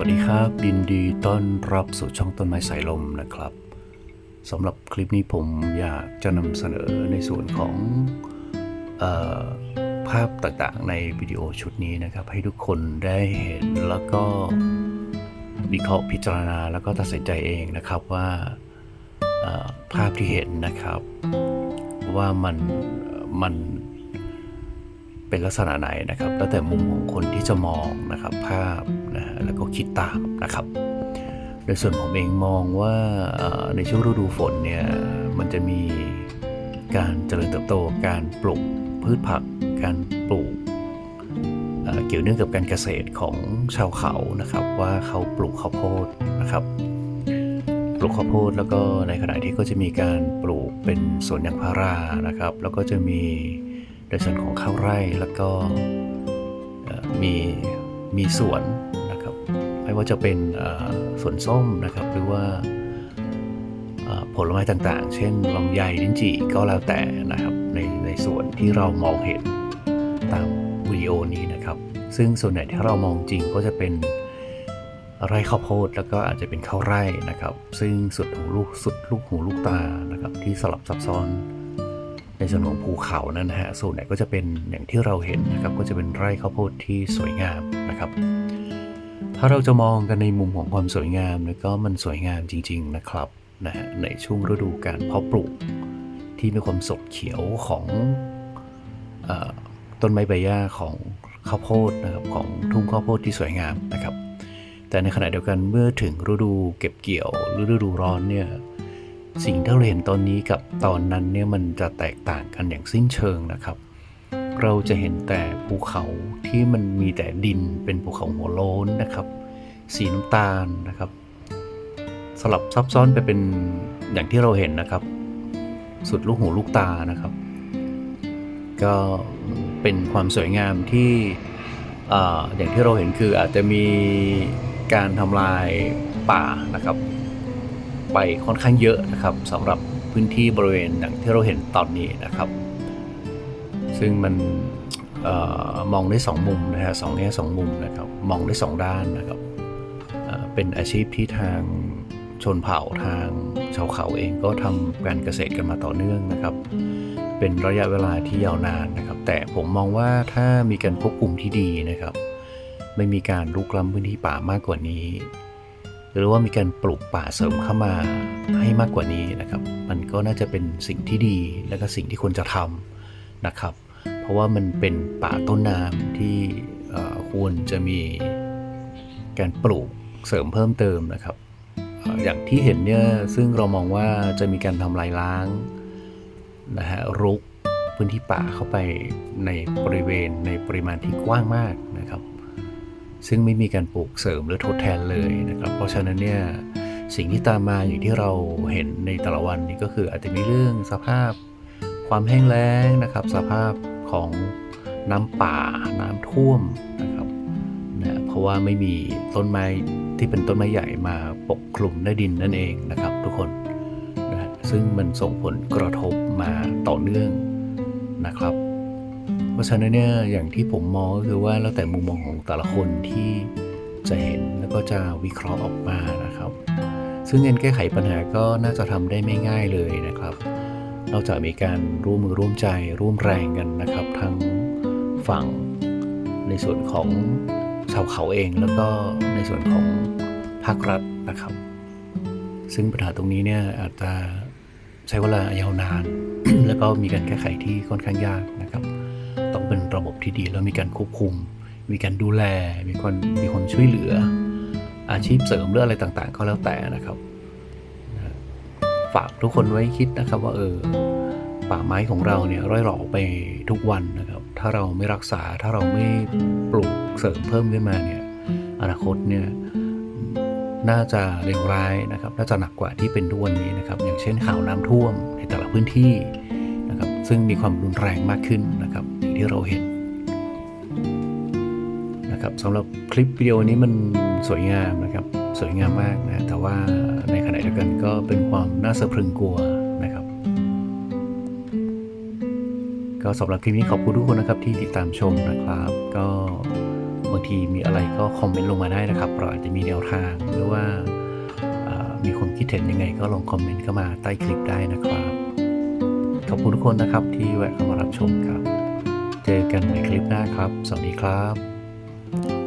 วัสดีครับยินดีต้อนรับสู่ช่องต้นไม้สายลมนะครับสำหรับคลิปนี้ผมอยากจะนำเสนอในส่วนของออภาพต่างๆในวิดีโอชุดนี้นะครับ ให้ทุกคนได้เห็นแล้วก็วิเคราะห์พิจารณาแล้วก็ตัดสินใจเองนะครับว่าภาพที่เห็นนะครับ ว่ามันมันเป็นลักษณะไหนนะครับ แล้วแต่มุมของคนที่จะมองนะครับภาพ นะแล้วก็คิดตามนะครับ โดยส่วนผมเองมองว่าในช่วงฤดูฝนเนี่ยมันจะมีการเจริญเติบโตการปลูกพืชผัก การปลูกเกี่ยวเนื่องกับการเกษตรของชาวเขานะครับ ว่าเขาปลูกข้าวโพดนะครับ ปลูกข้าวโพดแล้วก็ในขณะที่ก็จะมีการปลูกเป็นสวนยางพารานะครับ แล้วก็จะมีในส่วนของข้าวไร่แล้วก็มีมีสวน ว่าจะเป็นเอ่อสวนส้มนะครับ หรือว่าผลไม้ต่างๆ เช่นลำไยลิ้นจี่ก็แล้วแต่นะครับ ในในส่วนที่เรามองเห็นตามวิดีโอนี้นะครับ ซึ่งส่วนไหนที่เรามองจริงก็จะเป็นไร่ข้าวโพดแล้วก็อาจจะเป็นข้าวไร่นะครับ ซึ่งสุดหูลูกสุดลูกหูลูกตานะครับ ที่สลับซับซ้อน ในส่วนของภูเขานั้นนะฮะส่วนไหนก็จะเป็นอย่างที่เราเห็นนะครับ ก็จะเป็นไร่ข้าวโพดที่สวยงามนะครับ ถ้าเราจะมองกันในมุมของความสวยงามแล้วก็มันสวยงามจริง ๆ นะครับนะฮะในช่วงฤดูการเพาะปลูกที่มีความสดเขียวของอต้นไม้ใบหญ้าของข้าวโพดนะครับของทุ่งข้าวโพดที่สวยงามนะครับ แต่ในขณะเดียวกันเมื่อถึงฤดูเก็บเกี่ยวหรือฤดูร้อนเนี่ยสิ่งที่เราเห็นตอนนี้กับตอนนั้นเนี่ยมันจะแตกต่างกันอย่างสิ้นเชิงนะครับ เราจะเห็นแต่ภูเขาที่มันมีแต่ดินเป็นภูเขาหัวโล้นนะครับ สีน้ำตาลนะครับ สลับซับซ้อนไปเป็นอย่างที่เราเห็นนะครับ สุดลูกหูลูกตานะครับ ก็เป็นความสวยงามที่ออย่างที่เราเห็นคืออาจจะมีการทำลายป่านะครับ ไปค่อนข้างเยอะนะครับสำหรับพื้นที่บริเวณอย่างที่เราเห็นตอนนี้นะครับ ซึ่งมันออมองได้สองมุมนะฮะสองแง่สองมุมนะครับมองได้สองด้านนะครับเอ่อเป็นอาชีพที่ทางชนเผ่าทางชาวเขาเองก็ทำการเกษตรกันมาต่อเนื่องนะครับ เป็นระยะเวลาที่ยาวนานนะครับ แต่ผมมองว่าถ้ามีการควบคุมที่ดีนะครับ ไม่มีการลุกล้ำพื้นที่ป่ามากกว่านี้ หรือว่ามีการปลูกป่าเสริมเข้ามาให้มากกว่านี้นะครับ มันก็น่าจะเป็นสิ่งที่ดีและก็สิ่งที่ควรจะทำ นะครับ เพราะว่ามันเป็นป่าต้นน้ำที่ควรจะมีการปลูกเสริมเพิ่มเติมนะครับเอ่ออย่างที่เห็นเนี่ยซึ่งเรามองว่าจะมีการทำลายล้างนะฮะรุกพื้นที่ป่าเข้าไปในบริเวณในปริมาณที่กว้างมากนะครับ ซึ่งไม่มีการปลูกเสริมหรือทดแทนเลยนะครับ เพราะฉะนั้นเนี่ยสิ่งที่ตามมาอย่างที่เราเห็นในแต่ละวันนี้ก็คืออาจจะมีเรื่องสภาพ ความแห้งแล้งนะครับ สภาพของน้ำป่าน้ำท่วมนะครับนะเพราะว่าไม่มีต้นไม้ที่เป็นต้นไม้ใหญ่มาปกคลุมหน้าดินนั่นเองนะครับ ทุกคนนะฮะซึ่งมันส่งผลกระทบมาต่อเนื่องนะครับ เพราะฉะนั้นเนี่ยอย่างที่ผมมองก็คือว่าแล้วแต่มุมมองของแต่ละคนที่จะเห็นแล้วก็จะวิเคราะห์ออกมานะครับ ซึ่งการแก้ไขปัญหาก็น่าจะทำได้ไม่ง่ายเลยนะครับ นอกจากมีการร่วมมือร่วมใจร่วมแรงกันนะครับ ทั้งฝั่งในส่วนของชาวเขาเอง แล้วก็ในส่วนของภาครัฐนะครับ ซึ่งปัญหาตรงนี้เนี่ยอาจจะใช้เวลายาวนาน แล้วก็มีการแก้ไขที่ค่อนข้างยากนะครับ ต้องเป็นระบบที่ดีแล้วมีการควบคุม มีการดูแล มีคนมีคนช่วยเหลือ อาชีพเสริมหรืออะไรต่างๆ ก็แล้วแต่นะครับ ฝากทุกคนไว้คิดนะครับว่าเออป่าไม้ของเราเนี่ยร่อยหรอไปทุกวันนะครับ ถ้าเราไม่รักษาถ้าเราไม่ปลูกเสริมเพิ่มขึ้นมาเนี่ยอนาคตเนี่ยน่าจะเลวร้ายนะครับน่าจะหนักกว่าที่เป็นทุกวันนี้นะครับ อย่างเช่นข่าวน้ำท่วมในแต่ละพื้นที่นะครับ ซึ่งมีความรุนแรงมากขึ้นนะครับอย่างที่เราเห็นนะครับสำหรับคลิปวิดีโอนี้มันสวยงามนะครับ สวยงามมากนะแต่ว่าในขณะเดียวกันก็เป็นความน่าสะพรึงกลัวนะครับ ก็สำหรับคลิปนี้ขอบคุณทุกคนนะครับที่ติดตามชมนะครับ ก็เมื่อางทีมีอะไรก็คอมเมนต์ลงมาได้นะครับเราอาจจะมีแนวทางหรือว่ามีความคิดเห็นยังไง ก็ลองคอมเมนต์เข้ามาใต้คลิปได้นะครับ ขอบคุณทุกคนนะครับที่แวะเข้ามารับชมครับ เจอกันในคลิปหน้าครับ สวัสดีครับ